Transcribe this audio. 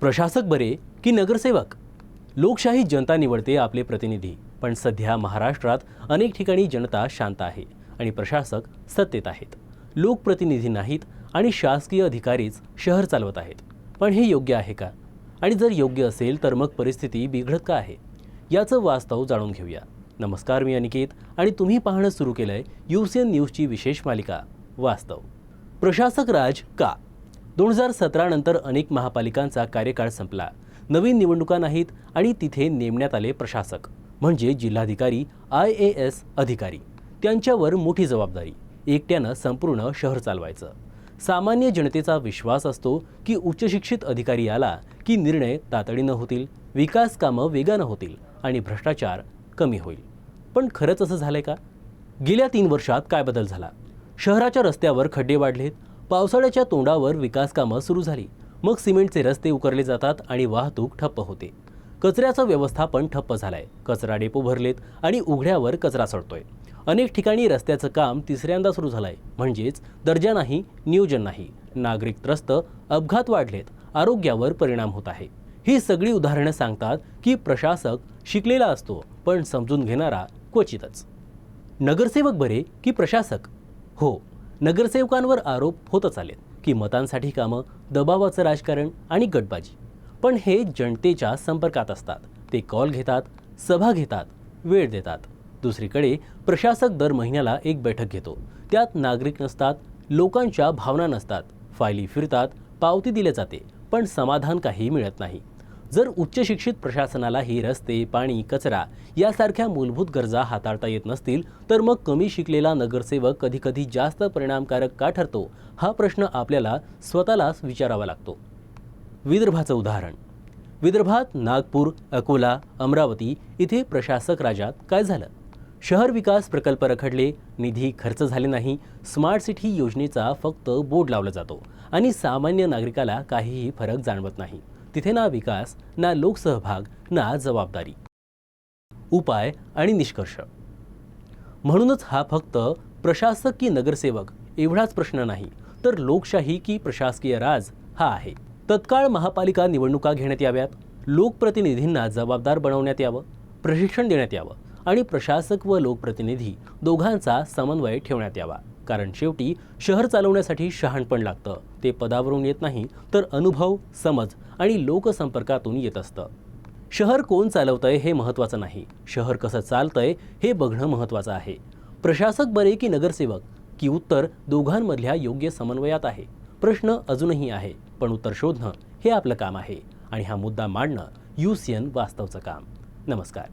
प्रशासक बरे की नगरसेवक? लोकशाही जनता निवडते आपले प्रतिनिधी पण सध्या महाराष्ट्रात अनेक ठिकाणी जनता शांत आहे आणि प्रशासक सत्तेत आहेत. लोकप्रतिनिधी नाहीत आणि शासकीय अधिकारीच शहर चालवत आहेत. पण हे योग्य आहे का? आणि जर योग्य असेल तर मग परिस्थिती बिघडत का आहे? याचं वास्तव जाणून घेऊया. नमस्कार मी अनिकेत आणि तुम्ही पाहणं सुरू केलंय युसीएन न्यूजची विशेष मालिका वास्तव. प्रशासक राज का? दोन हजार सतरानंतर अनेक महापालिकांचा कार्यकाळ संपला. नवीन निवडणुका नाहीत आणि तिथे नेमण्यात आले प्रशासक म्हणजे जिल्हाधिकारी आय ए एस अधिकारी. त्यांच्यावर मोठी जबाबदारी. एकट्यानं संपूर्ण शहर चालवायचं. सामान्य जनतेचा विश्वास असतो की उच्चशिक्षित अधिकारी आला की निर्णय तातडीनं होतील विकास कामं वेगानं होतील आणि भ्रष्टाचार कमी होईल. पण खरंच असं झालंय का? गेल्या तीन वर्षात काय बदल झाला? शहराच्या रस्त्यावर खड्डे वाढलेत पावसाळ्याच्या तोंडावर विकासकामं सुरू झाली. मग सिमेंटचे रस्ते उकरले जातात आणि वाहतूक ठप्प होते. कचऱ्याचं व्यवस्थापन ठप्प झालंय. कचरा डेपो भरलेत आणि उघड्यावर कचरा सडतोय. अनेक ठिकाणी रस्त्याचं काम तिसऱ्यांदा सुरू झालंय. म्हणजेच दर्जा नाही नियोजन नाही. नागरिक त्रस्त अपघात वाढलेत. आरोग्यावर परिणाम होत आहे. ही सगळी उदाहरणं सांगतात की प्रशासक शिकलेला असतो पण समजून घेणारा क्वचितच. नगरसेवक बरे की प्रशासक? हो नगरसेवकांवर आरोप होतच आलेत की मतांसाठी कामं दबावाचं राजकारण आणि गटबाजी. पण हे जनतेच्या संपर्कात असतात. ते कॉल घेतात सभा घेतात वेळ देतात. दुसरीकडे प्रशासक दर महिन्याला एक बैठक घेतो. त्यात नागरिक नसतात लोकांच्या भावना नसतात. फायली फिरतात पावती दिले जाते पण समाधान काही मिळत नाही. जर उच्च शिक्षित प्रशासनाला ही रस्ते पाणी कचरा यासारख्या मूलभूत गरजा हाताळता येत नसतील तर मग कमी शिकलेला नगरसेवक कधीकधी जास्त परिणामकारक का ठरतो? हा प्रश्न आपल्याला स्वतःलाच विचारावा लागतो. विदर्भाचं उदाहरण. विदर्भात नागपूर अकोला अमरावती इथे प्रशासक राजात काय झालं? शहर विकास प्रकल्प रखडले निधी खर्च झाले नाही स्मार्ट सिटी योजनेचा फक्त बोर्ड लावला जातो आणि सामान्य नागरिकाला काहीही फरक जाणवत नाही. तिथे ना विकास ना लोकसहभाग ना जबाबदारी. उपाय आणि निष्कर्ष. म्हणूनच हा फक्त प्रशासक की नगरसेवक एवढाच प्रश्न नाही तर लोकशाही की प्रशासकीय राज हा आहे. तत्काळ महापालिका निवडणुका घेण्यात याव्यात लोकप्रतिनिधींना जबाबदार बनवण्यात यावं प्रशिक्षण देण्यात यावं आणि प्रशासक व लोकप्रतिनिधी दोघांचा समन्वय ठेवण्यात यावा. कारण शेवटी शहर चालवण्यासाठी शहाणपण लागतं. ते पदावरून येत नाही तर अनुभव समज आणि लोकसंपर्कातून येत असतं. शहर कोण चालवतंय हे महत्त्वाचं नाही. शहर कसं चालतंय हे बघणं महत्त्वाचं आहे. प्रशासक बरे की नगरसेवक? की उत्तर दोघांमधल्या योग्य समन्वयात आहे? प्रश्न अजूनही आहे पण उत्तर शोधणं हे आपलं काम आहे. आणि हा मुद्दा मांडणं युसीएन वास्तवचं काम. नमस्कार.